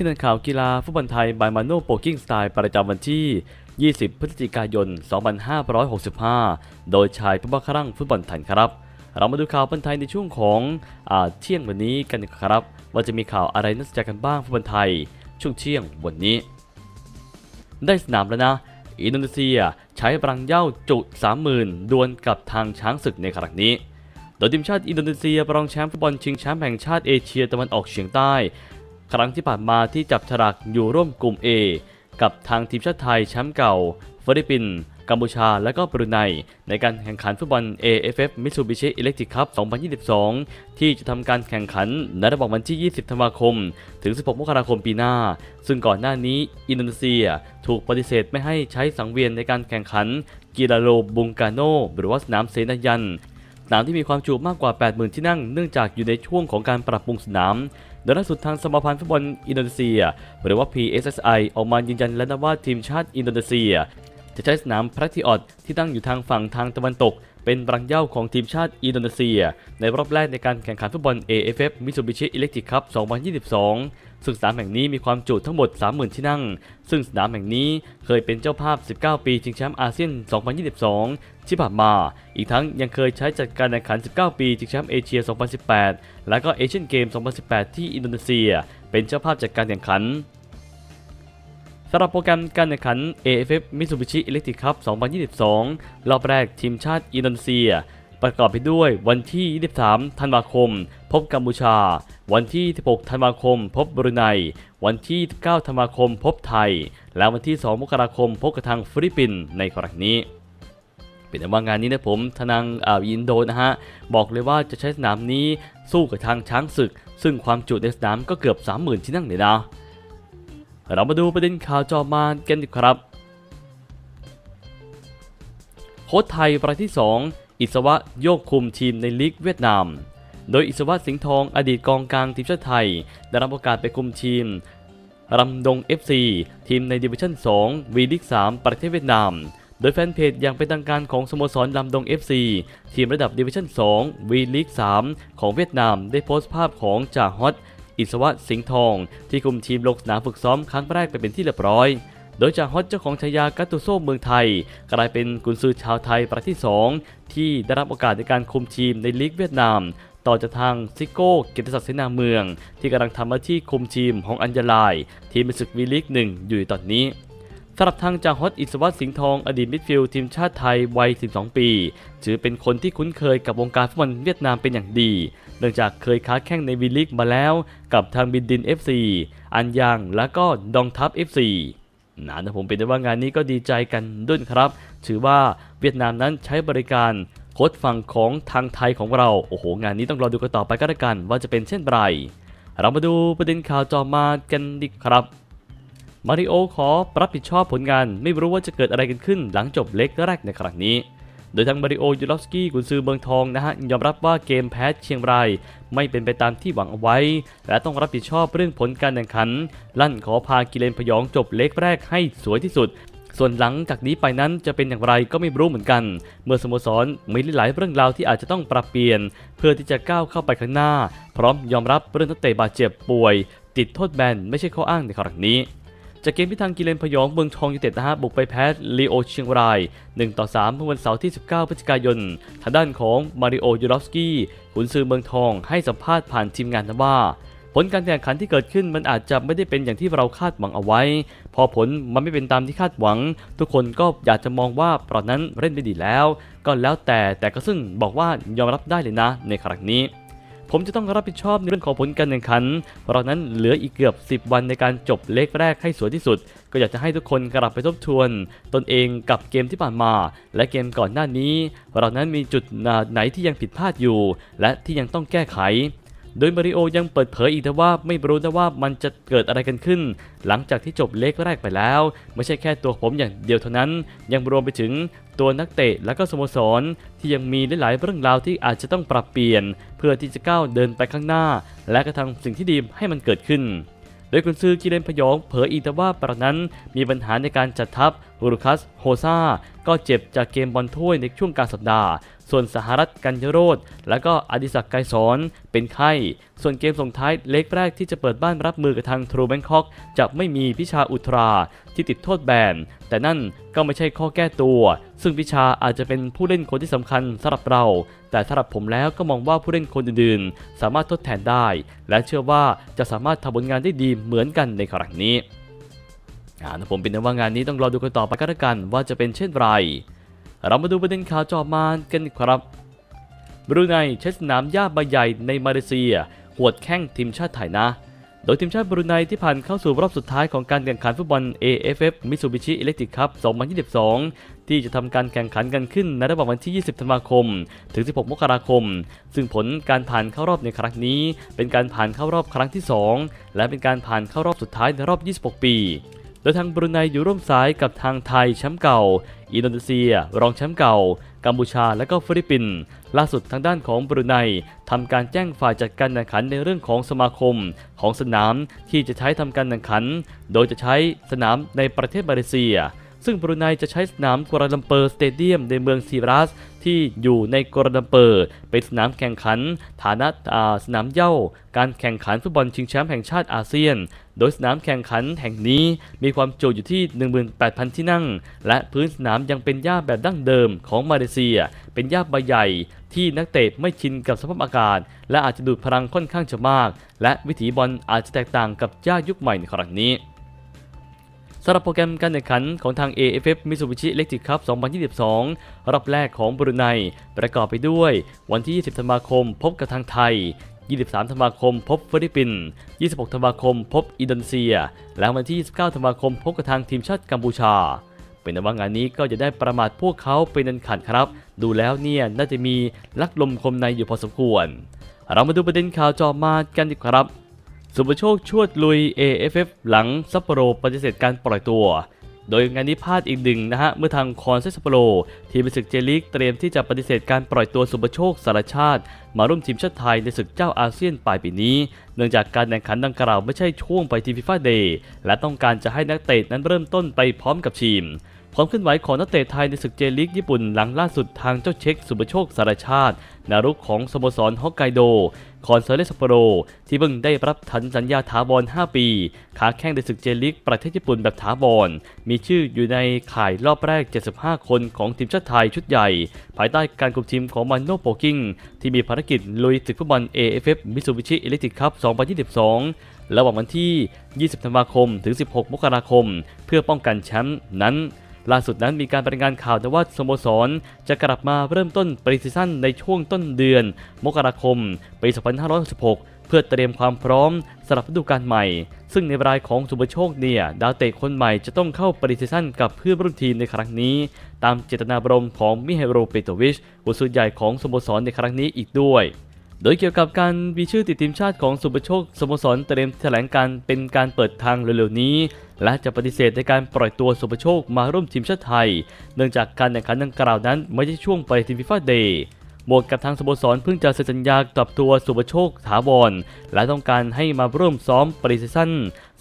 ที่นันข่าวกีฬาฟุตบอลไทยบายมาโนโปกิ้งสไตล์ประจำวันที่ 20 พฤศจิกายน 2565 โดยชายผู้บังคับรังฟุตบอลไทยครับ เรามาดูข่าวฟุตบอลไทยในช่วงของอเที่ยงวันนี้กันครับ ว่าจะมีข่าวอะไรน่าสนใจกันบ้างฟุตบอลไทย ช่วงเที่ยงวันนี้ ได้สนามแล้วนะ อินโดนีเซียใช้ปรังเย้าจุ30,000ดวลกับทางช้างศึกในครั้งนี้โดยทีมชาติอินโดนีเซียประรองแชมป์ฟุตบอลชิงแชมป์แห่งชาติเอเชียตะวันออกเฉียงใต้ ครั้งที่ผ่านมาที่จับฉลากอยู่ร่วมกลุ่ม A กับทางทีมชาติไทยแชมป์เก่าฟิลิปปินส์กัมพูชา และก็บรูไนในการแข่งขันฟุตบอล AFF Mitsubishi Electric Cup 2022 ที่จะทำการแข่งขันในระหว่างวันที่ 20 ธันวาคม ถึง 16 มกราคมปีหน้า ซึ่งก่อนหน้านี้อินโดนีเซียถูกปฏิเสธไม่ให้ใช้สังเวียนในการแข่งขันกีฬาโลบุงกาโน หรือว่าสนามเซนายันสนามที่มีความจุมากกว่า 80,000 ที่นั่งเนื่องจากอยู่ในช่วงของการปรับปรุงสนาม ดยล่าสุดทางสมาพันธ์ฟุตบอลอินโดนีเซีย หรือว่า PSSI ออกมายืนยันแล้วนะว่าทีมชาติอินโดนีเซีย จะใช้สนามพระทิออดที่ตั้งอยู่ทางฝั่งทางตะวันตก เป็นรังเย้าของทีมชาติอินโดนีเซีย ในรอบแรกในการแข่งขันฟุตบอล AFF Mitsubishi Electric Cup 2022 ซึ่งสนามแห่งนี้มีความจุทั้งหมด 30,000 ที่นั่ง ซึ่งสนามแห่งนี้เคยเป็นเจ้าภาพ 19 ปีชิงแชมป์อาเซียน 2022 ที่ผ่านมา อีกทั้งยังเคยใช้จัดการแข่งขัน 19 ปีชิงแชมป์เอเชีย 2018 และก็เอเชียนเกม 2018 ที่อินโดนีเซีย เป็นเจ้าภาพจัดการแข่งขันสำหรับโปรแกรมการแข่งขัน AFF Mitsubishi Electric Cup 2022 รอบแรกทีมชาติอินโดนีเซีย ประกอบไปด้วยวันที่ 23 ธันวาคม พบกัมพูชา วันที่ 16 ธันวาคม พบบรูไน วันที่9ธันวาคม พบไทย และวันที่ 2 มกราคม พบกับทางฟิลิปปินส์ในครั้งนี้ เป็นแต่ว่างานนี้นะผมทนางอ่าอินโดนะฮะบอกเลยว่าจะใช้สนามนี้สู้กับทางช้างศึก ซึ่งความจุในสนามก็เกือบ 30,000 ที่นั่งเลยนะเรามาดูประเด็นข่าวจอมากันดีครับ โค้ชไทยรายที่ 2 อิสวะโยกคุมทีมในลีกเวียดนาม โดยอิสวะสิงห์ทองอดีตกองกลางทีมชาติไทย ได้รับโอกาสไปคุมทีมรำดง FC ทีมในดิวิชั่น 2 วีลีก 3 ประเทศเวียดนาม โดยแฟนเพจอย่างเป็นทางการของสโมสรลำดง FC ทีมระดับดิวิชั่น 2 วีลีก 3 ของเวียดนามได้โพสต์ภาพของจ่าฮอตอิสวะสิงห์ทอง ที่คุมทีมลงสนามฝึกซ้อมครั้งแรกไปเป็นที่เรียบร้อย โดยจ่าฮอตเจ้าของฉายากัตตุโซเมืองไทย กลายเป็นกุนซือชาวไทยประที่ 2 ที่ได้รับโอกาสในการคุมทีมในลีกเวียดนามต่อจากทางซิโก้เกียรติศักดิ์เสนาเมือง ที่กำลังทำหน้าที่คุมทีมของอัญญาลาย ทีมศึกวีลีกหนึ่งอยู่ตอนนี้ สำหรับทางจากฮอตอิสวัตสิงห์ทองอดีตมิดฟิลด์ทีมชาติไทยวัย 12 ปี ถือเป็นคนที่คุ้นเคยกับวงการฟุตบอลเวียดนามเป็นอย่างดี เนื่องจากเคยค้าแข่งในวีลีกมาแล้วกับทางบินดิน FC อันยางและก็ดองทัพ FC นะนะผมเป็นได้ว่างานนี้ก็ดีใจกันด้วยครับ ถือว่าเวียดนามนั้นใช้บริการโค้ชฝั่งของทางไทยของเรา โอ้โห งานนี้ต้องรอดูกันต่อไปก็แล้วกัน ว่าจะเป็นเช่นไร เรามาดูประเด็นข่าวจอมากันดีครับ มาริโอขอรับผิดชอบผลงาน ไม่รู้ว่าจะเกิดอะไรกันขึ้นหลังจบเล็กแรกในครั้งนี้ โดยทางมาริโอยูรอฟสกี้กุนซือเมืองทองนะฮะยอมรับว่าเกมแพ้เชียงราย ไม่เป็นไปตามที่หวังเอาไว้ และต้องรับผิดชอบเรื่องผลการแข่งขัน ลั่นขอพากิเลนพยองจบเล็กแรกให้สวยที่สุดส่วนหลังจากนี้ไปนั้นจะเป็นอย่างไรก็ไม่รู้เหมือนกัน เมื่อสโมสรมีหลายเรื่องราวที่อาจจะต้องปรับเปลี่ยน เพื่อที่จะก้าวเข้าไปข้างหน้า พร้อมยอมรับเรื่องนักเตะบาดเจ็บป่วย ติดโทษแบนไม่ใช่ข้ออ้างในครั้งนี้ จากเกมที่ทางกิเลนพยองเมืองทองยูเต็ดนะฮะบุกไปแพ้ลีโอเชียงราย 1 ต่อ 3 เมื่อวันเสาร์ที่ 19 พฤศจิกายน ทางด้านของมาริโอยูรอฟสกี้ขุนซือเมืองทองให้สัมภาษณ์ผ่านทีมงานนะว่า ผลการแข่งขันที่เกิดขึ้นมันอาจจะไม่ได้เป็นอย่างที่เราคาดหวังเอาไว้ พอผลมันไม่เป็นตามที่คาดหวัง ทุกคนก็อยากจะมองว่าปราะนั้นเล่นได้ดีแล้ว ก็แล้วแต่แต่ก็ซึ่งบอกว่ายอมรับได้เลยนะในครั้งนี้ ผมจะต้องรับผิดชอบในเรื่องของผลการแข่งขันเรานั้นเหลืออีกเกือบ 10 วันในการจบเล็กแรกให้สวยที่สุด ก็อยากจะให้ทุกคนกลับไปทบทวน ตนเองกับเกมที่ผ่านมา และเกมก่อนหน้านี้ เรานั้นมีจุดไหนที่ยังผิดพลาดอยู่ และที่ยังต้องแก้ไข โดยมาริโอยังเปิดเผยอีกนะว่าไม่รู้นะว่ามันจะเกิดอะไรกันขึ้น หลังจากที่จบเล็กแรกไปแล้ว ไม่ใช่แค่ตัวผมอย่างเดียวเท่านั้น ยังรวมไปถึงตัวนักเตะและก็สโมสร ที่ยังมีหลายๆเรื่องราวที่อาจจะต้องปรับเปลี่ยน เพื่อที่จะก้าวเดินไปข้างหน้า และกระทำสิ่งที่ดีให้มันเกิดขึ้นโดยกุนซือกิเลนพยองเผยอีกแต่ว่าปรานั้นมีปัญหาในการจัดทัพฮูรุคัสโฮซาก็เจ็บจากเกมบอลถ้วยในช่วงกลางสัปดาห์ ส่วนสหรัฐกัญญโรธและก็อดิศักดิ์ไกรสอนเป็นไข้ ส่วนเกมส่งท้ายเล็กแรกที่จะเปิดบ้านรับมือกับทางทรูแบงคอกจะไม่มีพิชาอุทราที่ติดโทษแบน แต่นั่นก็ไม่ใช่ข้อแก้ตัว ซึ่งพิชาอาจจะเป็นผู้เล่นคนที่สำคัญสำหรับเรา แต่สำหรับผมแล้วก็มองว่าผู้เล่นคนอื่นๆ สามารถทดแทนได้ และเชื่อว่าจะสามารถทำผลงานได้ดีเหมือนกันในครั้งนี้อ่าถ้าผมเป็นว่างานนี้ต้องรอดูกันต่อไปก็แล้วกันว่าจะเป็นเช่นไร เรามาดูประเด็นข่าวจอมานกันครับบรูไนใช้สนามหญ้าใบใหญ่ในมาเลเซีย หวดแข้งทีมชาติไทยนะ โดยทีมชาติบรูไนที่ผ่านเข้าสู่รอบสุดท้ายของการแข่งขันฟุตบอล AFF Mitsubishi Electric Cup 2022 ที่จะทำการแข่งขันกันขึ้นในระหว่างวันที่ 20 ธันวาคม ถึง 16 มกราคม ซึ่งผลการผ่านเข้ารอบในครั้งนี้ เป็นการผ่านเข้ารอบครั้งที่ 2 และเป็นการผ่านเข้ารอบสุดท้ายในรอบ 26 ปี โดยทางบรูไนอยู่ร่วมสายกับทางไทยแชมป์เก่า อินโดนีเซีย รองแชมป์เก่า กัมพูชาและก็ฟิลิปปินส์ล่าสุดทางด้านของบรูไนทำการแจ้งฝ่ายจัดการแข่งขันในเรื่องของสมาคม ของสนามที่จะใช้ทำการแข่งขัน โดยจะใช้สนามในประเทศมาเลเซีย ซึ่งบรูไนจะใช้สนามกัวลาลัมเปอร์สเตเดียมในเมืองซีรัสที่อยู่ในกัวลาลัมเปอร์ เป็นสนามแข่งขัน ฐานะสนามเย้าการแข่งขันฟุตบอลชิงแชมป์แห่งชาติอาเซียน โดยสนามแข่งขันแห่งนี้มีความจุอยู่ที่ 18,000 ที่นั่ง และพื้นสนามยังเป็นหญ้าแบบดั้งเดิมของมาเลเซีย เป็นหญ้าใบใหญ่ที่นักเตะไม่ชินกับสภาพอากาศ และอาจจะดูดพลังค่อนข้างจะมาก และวิถีบอลอาจจะแตกต่างกับหญ้ายุคใหม่ในครั้งนี้สำหรับโปรแกรมการแข่งขันของทาง AFF Mitsubishi Electric Cup 2022 รอบแรกของบรูไนประกอบไปด้วย วันที่ 20 ธันวาคมพบกับทางไทย 23 ธันวาคมพบฟิลิปปินส์26 ธันวาคมพบอินโดนีเซีย และวันที่ 29 ธันวาคมพบกับทางทีมชาติกัมพูชา เป็นว่างานนี้ก็จะได้ประมาทพวกเขาเป็นอันขาดครับ ดูแล้วเนี่ยน่าจะมีลักลมคมในอยู่พอสมควร เรามาดูประเด็นข่าวจอมากันดีครับ สุภโชคชวดลุย AFF หลังซัปโปโรปฏิเสธการปล่อยตัว โดยงานนี้พลาดอีกหนึ่งนะฮะ เมื่อทางคอนเซซปโปโร ทีมศึกเจลิกเตรียมที่จะปฏิเสธการปล่อยตัวสุภโชคสารชาติ มาร่วมทีมชาติไทยในศึกเจ้าอาเซียนปลายปีนี้ เนื่องจากการแข่งขันดังกล่าวไม่ใช่ช่วงไปทีมฟีฟ่าเดย์และต้องการจะให้นักเตะนั้นเริ่มต้นไปพร้อมกับทีมความเคลื่อนไหวของนักเตะไทยในศึกเจลีกญี่ปุ่นหลังล่าสุดทางเจ้าเช็คสุบโชคสารชาติ นารุกของสโมสรฮอกไกโด คอนเซเลสโปโร ที่เพิ่งได้รับทันสัญญาถาวร5 ปีขาแข้งในศึกเจลีกประเทศญี่ปุ่นแบบถาวร มีชื่ออยู่ในข่ายรอบแรก 75 คนของทีมชาติไทยชุดใหญ่ ภายใต้การคุมทีมของมันโนโปกิ้งที่มีภารกิจลุยศึกฟุตบอล AFF Mitsubishi Electric Cup 2022 ระหว่างวันที่ 20 ธันวาคม ถึง 16 มกราคม เพื่อป้องกันแชมป์นั้น ล่าสุดนั้นมีการรายงานข่าวนะว่าสโมสร จะกลับมาเริ่มต้นปริซีซั่นในช่วงต้นเดือน มกราคมปี 2566 เพื่อเตรียมความพร้อมสำหรับฤดูกาลใหม่ ซึ่งในรายของสุภโชคเนี่ย ดาวเตะคนใหม่จะต้องเข้าปริซีซั่นกับเพื่อนรุ่นทีมในครั้งนี้ ตามเจตนาบรมของมิเฮโรเปโตวิชหัวสุดใหญ่ของสโมสรในครั้งนี้อีกด้วย โดยเกี่ยวกับการมีชื่อติดทีมชาติของสุปโชคสโมสรเตรียมแถลงการเป็นการเปิดทางเร็วๆนี้ และจะปฏิเสธในการปล่อยตัวสุปโชคมาร่วมทีมชาติไทย เนื่องจากการแข่งขันดังกล่าวนั้นไม่ใช่ช่วงไปทีมฟีฟ่าเดย์บวกกับทางสโมสรเพิ่งจะเซ็นสัญญากับตัวสุปโชคถาวรและต้องการให้มาร่วมซ้อมปริซีซั่น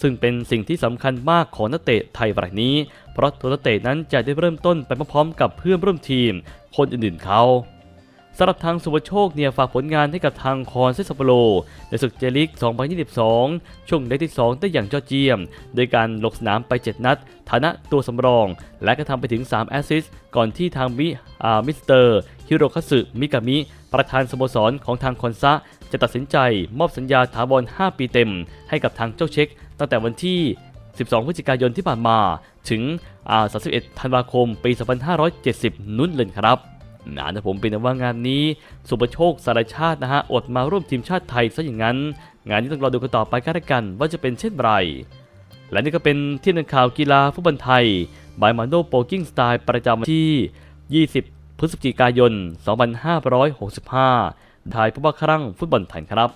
ซึ่งเป็นสิ่งที่สำคัญมากของนักเตะไทยรายนี้ เพราะตัวนักเตะนั้นจะได้เริ่มต้นไปพร้อมกับเพื่อนร่วมทีม คนอื่นๆเขา สำหรับทางสุวโชคเนี่ยฝากผลงานให้กับทางคอนเซสโปโลในศึกเจลิก 2022 ช่วงเล็กที่ 2 ได้อย่างยอดเยี่ยม โดยการลงสนามไป 7 นัด ฐานะตัวสำรอง และก็ทำไปถึง 3 แอสซิสต์ก่อนที่ทางมิมิสเตอร์ฮิโรคัตสึมิกามิ ประธานสโมสรของทางคอนซะจะตัดสินใจมอบสัญญาถาวร 5 ปีเต็ม ให้กับทางเจ้าเช็ค ตั้งแต่วันที่ 12 พฤศจิกายนที่ผ่านมา ถึง 31 ธันวาคม ปี 2570 นุ่นเลยครับ นะนะผมเป็นว่างานนี้ สุปโชคสารชาตินะฮะอดมาร่วมทีมชาติไทยซะอย่างนั้น งานนี้ต้องรอดูกันต่อไปกันละกัน ว่าจะเป็นเช่นไร และนี่ก็เป็นที่นักข่าวกีฬาฟุตบอลไทยบายมาโนโปกิ้งสไตล์ประจำวันที่ 20 พฤศจิกายน 2565 ถ่ายพบว่าครั้งฟุตบอลไทยครับ